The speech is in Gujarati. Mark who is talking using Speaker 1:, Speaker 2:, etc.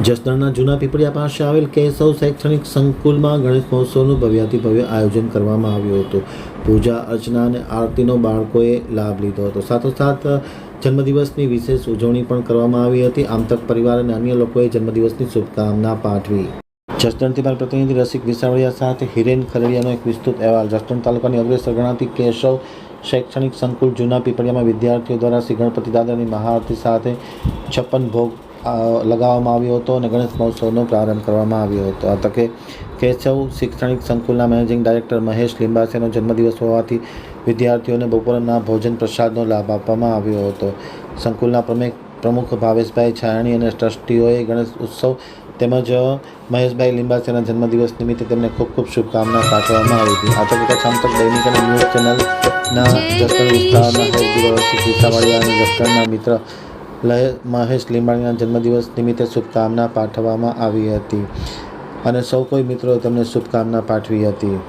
Speaker 1: જસદણના જૂના પીપળિયા પાસે આવેલ કેશવ શૈક્ષણિક સંકુલમાં ગણેશ મહોત્સવનું ભવ્યાતિભવ્ય આયોજન કરવામાં આવ્યું હતું. પૂજા, અર્ચના અને આરતીનો બાળકોએ લાભ લીધો હતો. સાથોસાથ, જન્મદિવસની વિશેષ ઉજવણી પણ કરવામાં આવી હતી. આમ તક પરિવાર અને અન્ય લોકોએ જન્મદિવસની શુભકામના પાઠવી. જસદણથી મારા પ્રતિનિધિ રસિક વિસાવડિયા સાથે હિરેન ખરડિયાનો એક વિસ્તૃત અહેવાલ. જસદણ તાલુકાની અગ્રેસર ગણાતી કેશવ શૈક્ષણિક સંકુલ જૂના પીપળિયામાં વિદ્યાર્થીઓ દ્વારા શ્રી ગણપતિ દાદાની મહાઆરતી સાથે છપ્પન ભોગ લગાવવામાં આવ્યો હતો અને ગણેશ મહોત્સવનો પ્રારંભ કરવામાં આવ્યો હતો. આ તકે કેશવ શૈક્ષણિક સંકુલના મેનેજિંગ ડાયરેક્ટર મહેશ લિંબાસેનો જન્મદિવસ હોવાથી વિદ્યાર્થીઓને બપોરના ભોજન પ્રસાદનો લાભ આપવામાં આવ્યો હતો. સંકુલના પ્રમુખ પ્રમુખ ભાવેશભાઈ છાયણી અને ટ્રસ્ટીઓએ ગણેશ ઉત્સવ તેમજ મહેશભાઈ લિંબાસેના જન્મદિવસ નિમિત્તે તેમને ખૂબ ખૂબ શુભકામના પાઠવવામાં આવી હતી. આ તકે આમ દૈનિક અને ન્યૂઝ ચેનલના જસદણ વિસ્તારના હેડ દિવસ અને જસદણના મિત્ર મહેશ લીંબાણીના જન્મદિવસ નિમિત્તે શુભકામના પાઠવવામાં આવી હતી. અને સૌ કોઈ મિત્રોએ તેમને શુભકામના પાઠવી હતી.